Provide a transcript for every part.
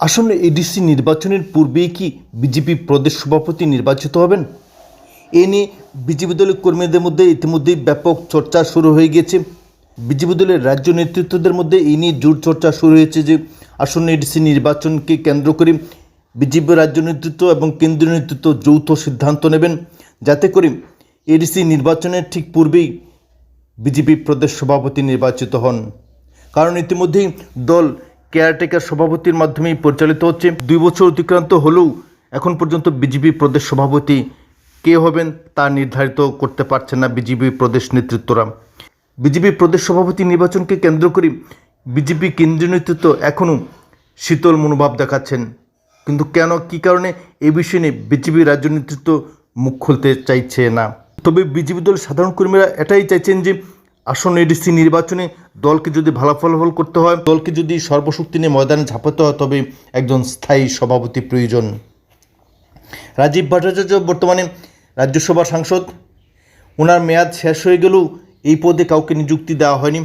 আসন্ন এডিসি নির্বাচনের পূর্বেই কি বিজেপি প্রদেশ সভাপতি নির্বাচিত হবেন? এ নিয়ে বিজেপি দলের কর্মীদের মধ্যে ইতিমধ্যেই ব্যাপক চর্চা শুরু হয়ে গিয়েছে। বিজেপি দলের রাজ্য নেতৃত্বদের মধ্যে এই নিয়ে জোর চর্চা শুরু হয়েছে যে আসন্ন এডিসি নির্বাচনকে কেন্দ্র করে বিজেপি রাজ্য নেতৃত্ব এবং কেন্দ্রীয় নেতৃত্ব যৌথ সিদ্ধান্ত নেবেন। যাতে করে এডিসি নির্বাচনের ঠিক পূর্বেই বিজেপি প্রদেশ সভাপতি নির্বাচিত হন। কারণ ইতিমধ্যেই দল কেয়ারটেকার সভাপতির মাধ্যমেই পরিচালিত হচ্ছে। দুই বছর অতিক্রান্ত হলেও এখন পর্যন্ত বিজেপি প্রদেশ সভাপতি কে হবেন তা নির্ধারিত করতে পারছে না বিজেপি প্রদেশ নেতৃত্বরা। বিজেপি প্রদেশ সভাপতি নির্বাচনকে কেন্দ্র করে বিজেপি কেন্দ্রীয় নেতৃত্ব এখনও শীতল মনোভাব দেখাচ্ছেন। কিন্তু কেন, কী কারণে, এ বিষয় নিয়ে বিজেপি রাজ্য নেতৃত্ব মুখ খুলতে চাইছে না। তবে বিজেপি দল সাধারণ কর্মীরা এটাই চাইছেন যে আসন্ন এডিসি নির্বাচনে দলকে যদি ভালো ফলাফল করতে হয়, দলকে যদি সর্বশক্তি নিয়ে ময়দানে ঝাঁপাতে হয়, তবে একজন স্থায়ী সভাপতি প্রয়োজন। রাজীব ভট্টাচার্য বর্তমানে রাজ্যসভার সাংসদ। ওনার মেয়াদ শেষ হয়ে গেলেও এই পদে কাউকে নিযুক্তি দেওয়া হয়নি।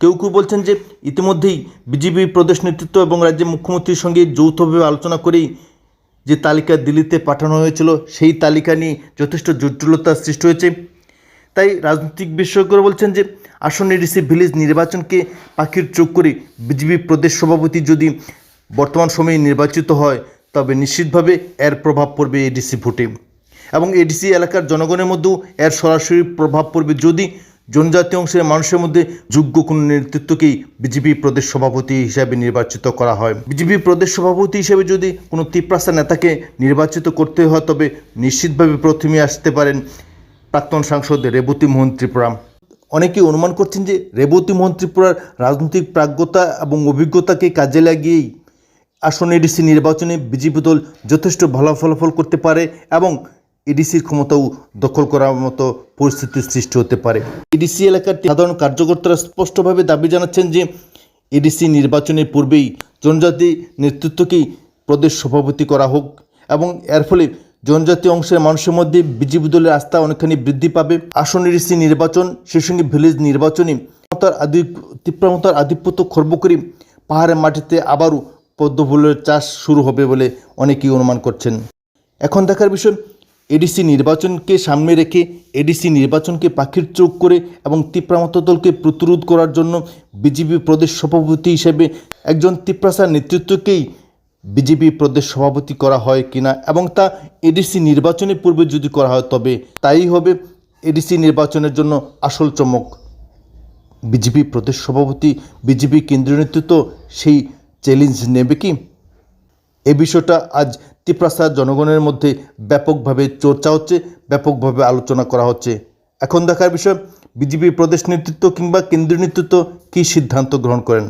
কেউ কেউ বলছেন যে ইতিমধ্যেই বিজেপি প্রদেশ নেতৃত্ব এবং রাজ্যের মুখ্যমন্ত্রীর সঙ্গে যৌথভাবে আলোচনা করেই যে তালিকা দিল্লিতে পাঠানো হয়েছিল, সেই তালিকা নিয়ে যথেষ্ট জটিলতার সৃষ্টি হয়েছে। তাই রাজনৈতিক বিশেষজ্ঞরা বলছেন যে আসন্ন ডিসি ভিলেজ নির্বাচনকে পাখির চোখ করে বিজেপি প্রদেশ সভাপতি যদি বর্তমান সময়ে নির্বাচিত হয়, তবে নিশ্চিতভাবে এর প্রভাব পড়বে এডিসি ভোটে। এবং এডিসি এলাকার জনগণের মধ্যেও এর সরাসরি প্রভাব পড়বে যদি জনজাতি অংশের মানুষের মধ্যে যোগ্য কোনো নেতৃত্বকেই বিজেপি প্রদেশ সভাপতি হিসাবে নির্বাচিত করা হয়। বিজেপি প্রদেশ সভাপতি হিসেবে যদি কোনো তিপ্রাসা নেতাকে নির্বাচিত করতে হয়, তবে নিশ্চিতভাবে প্রথমে আসতে পারেন প্রাক্তন সাংসদ রেবতী মোহন ত্রিপুরা। অনেকেই অনুমান করছেন যে রেবতী মোহন ত্রিপুরার রাজনৈতিক প্রাজ্ঞতা এবং অভিজ্ঞতাকে কাজে লাগিয়েই আসন্ন এডিসি নির্বাচনে বিজেপি দল যথেষ্ট ভালো ফলাফল করতে পারে এবং এডিসির ক্ষমতাও দখল করার মতো পরিস্থিতির সৃষ্টি হতে পারে। এডিসি এলাকার সাধারণ কার্যকর্তারা স্পষ্টভাবে দাবি জানাচ্ছেন যে এডিসি নির্বাচনের পূর্বেই জনজাতি নেতৃত্বকেই প্রদেশ সভাপতি করা হোক এবং এর ফলে জনজাতি অংশের মানুষের মধ্যে বিজেপি দলের আস্থা অনেকখানি বৃদ্ধি পাবে। আসন এডিসি নির্বাচন, সেই সঙ্গে ভিলেজ নির্বাচনে মমতার আদি তীব্রমতার আধিপত্য খর্ব করে পাহাড়ের মাটিতে আবারও পদ্মফুলের চাষ শুরু হবে বলে অনেকেই অনুমান করছেন। এখন দেখার বিষয়, এডিসি নির্বাচনকে সামনে রেখে এডিসি নির্বাচনকে পাখির চোখ করে এবং তিপ্রামত দলকে প্রতিরোধ করার জন্য বিজেপি প্রদেশ সভাপতি হিসেবে একজন তিপ্রাসার নেতৃত্বকেই বিজেপি প্রদেশ সভাপতি করা হয় কিনা এবং তা এডিসি নির্বাচনের পূর্বে যদি করা হয়, তবে তাই হবে। এডিসি নির্বাচনের জন্য আসল চমক। বিজেপি প্রদেশ সভাপতি, বিজেপি কেন্দ্রীয় নেতৃত্ব সেই চ্যালেঞ্জ নেবে কি? এ বিষয়টা আজ তিপ্রাসা জনগণের মধ্যে ব্যাপকভাবে চর্চা হচ্ছে, ব্যাপকভাবে আলোচনা করা হচ্ছে। এখন দেখার বিষয়, বিজেপি প্রদেশ নেতৃত্ব কিংবা কেন্দ্রীয় নেতৃত্ব কী সিদ্ধান্ত গ্রহণ করেন?